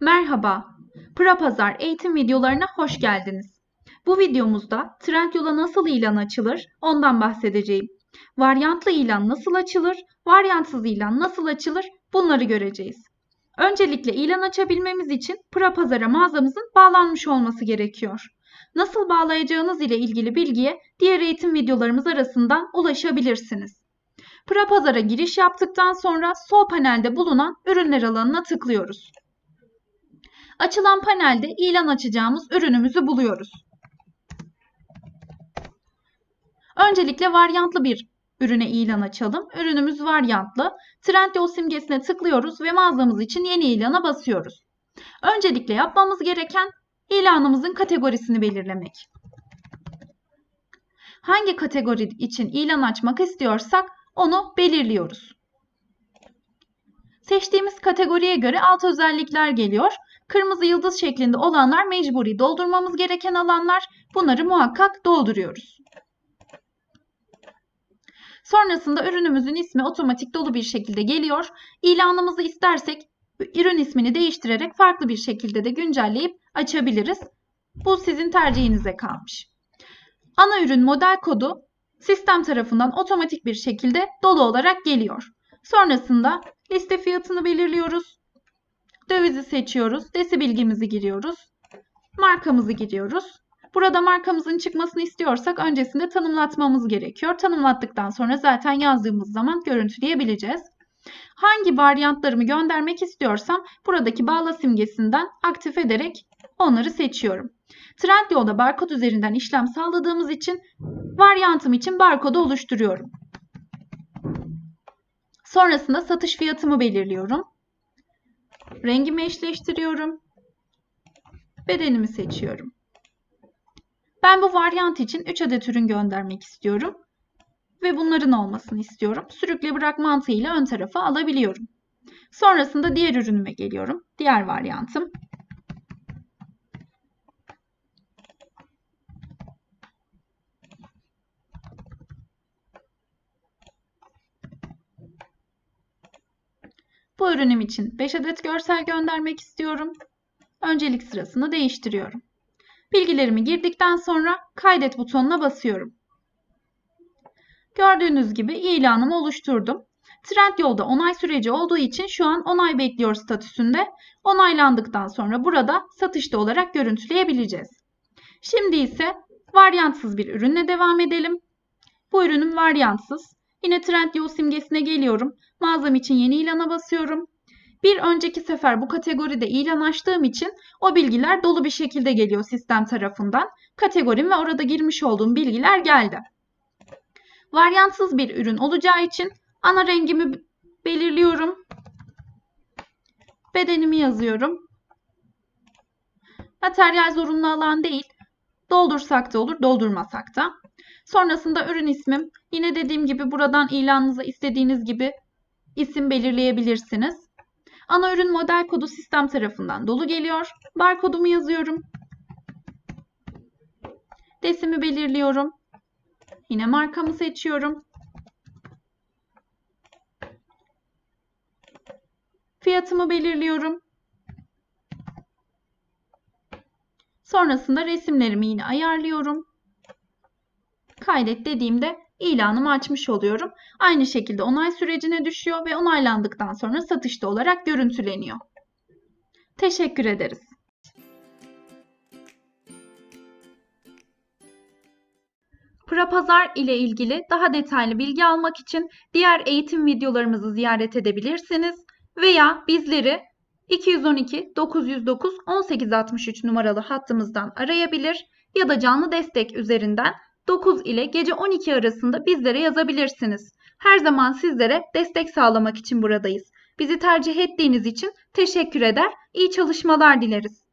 Merhaba, Pazar eğitim videolarına hoş geldiniz. Bu videomuzda Trendyol'a nasıl ilan açılır ondan bahsedeceğim. Varyantlı ilan nasıl açılır, varyantsız ilan nasıl açılır bunları göreceğiz. Öncelikle ilan açabilmemiz için Pazara mağazamızın bağlanmış olması gerekiyor. Nasıl bağlayacağınız ile ilgili bilgiye diğer eğitim videolarımız arasından ulaşabilirsiniz. Pazara giriş yaptıktan sonra sol panelde bulunan ürünler alanına tıklıyoruz. Açılan panelde ilan açacağımız ürünümüzü buluyoruz. Öncelikle varyantlı bir ürüne ilan açalım. Ürünümüz varyantlı. Trendyol simgesine tıklıyoruz ve mağazamız için yeni ilana basıyoruz. Öncelikle yapmamız gereken ilanımızın kategorisini belirlemek. Hangi kategori için ilan açmak istiyorsak onu belirliyoruz. Seçtiğimiz kategoriye göre alt özellikler geliyor. Kırmızı yıldız şeklinde olanlar mecburi doldurmamız gereken alanlar. Bunları muhakkak dolduruyoruz. Sonrasında ürünümüzün ismi otomatik dolu bir şekilde geliyor. İlanımızı istersek ürün ismini değiştirerek farklı bir şekilde de güncelleyip açabiliriz. Bu sizin tercihinize kalmış. Ana ürün model kodu sistem tarafından otomatik bir şekilde dolu olarak geliyor. Sonrasında liste fiyatını belirliyoruz. Dövizi seçiyoruz. Desi bilgimizi giriyoruz. Markamızı giriyoruz. Burada markamızın çıkmasını istiyorsak öncesinde tanımlatmamız gerekiyor. Tanımlattıktan sonra zaten yazdığımız zaman görüntüleyebileceğiz. Hangi varyantlarımı göndermek istiyorsam buradaki bağla simgesinden aktif ederek onları seçiyorum. Trendyol'da barkod üzerinden işlem sağladığımız için varyantım için barkodu oluşturuyorum. Sonrasında satış fiyatımı belirliyorum. Rengimi eşleştiriyorum. Bedenimi seçiyorum. Ben bu varyant için 3 adet ürün göndermek istiyorum. Ve bunların olmasını istiyorum. Sürükle bırak mantığıyla ön tarafa alabiliyorum. Sonrasında diğer ürünüme geliyorum. Diğer varyantım. Bu ürünüm için 5 adet görsel göndermek istiyorum. Öncelik sırasını değiştiriyorum. Bilgilerimi girdikten sonra kaydet butonuna basıyorum. Gördüğünüz gibi ilanımı oluşturdum. Trendyol'da onay süreci olduğu için şu an onay bekliyor statüsünde. Onaylandıktan sonra burada satışta olarak görüntüleyebileceğiz. Şimdi ise varyantsız bir ürünle devam edelim. Bu ürünüm varyantsız. Yine Trendyol simgesine geliyorum. Mağazam için yeni ilana basıyorum. Bir önceki sefer bu kategoride ilan açtığım için o bilgiler dolu bir şekilde geliyor sistem tarafından. Kategorim ve orada girmiş olduğum bilgiler geldi. Varyantsız bir ürün olacağı için ana rengimi belirliyorum. Bedenimi yazıyorum. Materyal zorunlu alan değil. Doldursak da olur, doldurmasak da. Sonrasında ürün ismim. Yine dediğim gibi buradan ilanınıza istediğiniz gibi isim belirleyebilirsiniz. Ana ürün model kodu sistem tarafından dolu geliyor. Barkodumu yazıyorum. Desimi belirliyorum. Yine markamı seçiyorum. Fiyatımı belirliyorum. Sonrasında resimlerimi yine ayarlıyorum. Kaydet dediğimde ilanımı açmış oluyorum. Aynı şekilde onay sürecine düşüyor ve onaylandıktan sonra satışta olarak görüntüleniyor. Teşekkür ederiz. Pazar ile ilgili daha detaylı bilgi almak için diğer eğitim videolarımızı ziyaret edebilirsiniz veya bizleri 212 909 1863 numaralı hattımızdan arayabilir ya da canlı destek üzerinden 9 ile gece 12 arasında bizlere yazabilirsiniz. Her zaman sizlere destek sağlamak için buradayız. Bizi tercih ettiğiniz için teşekkür eder, iyi çalışmalar dileriz.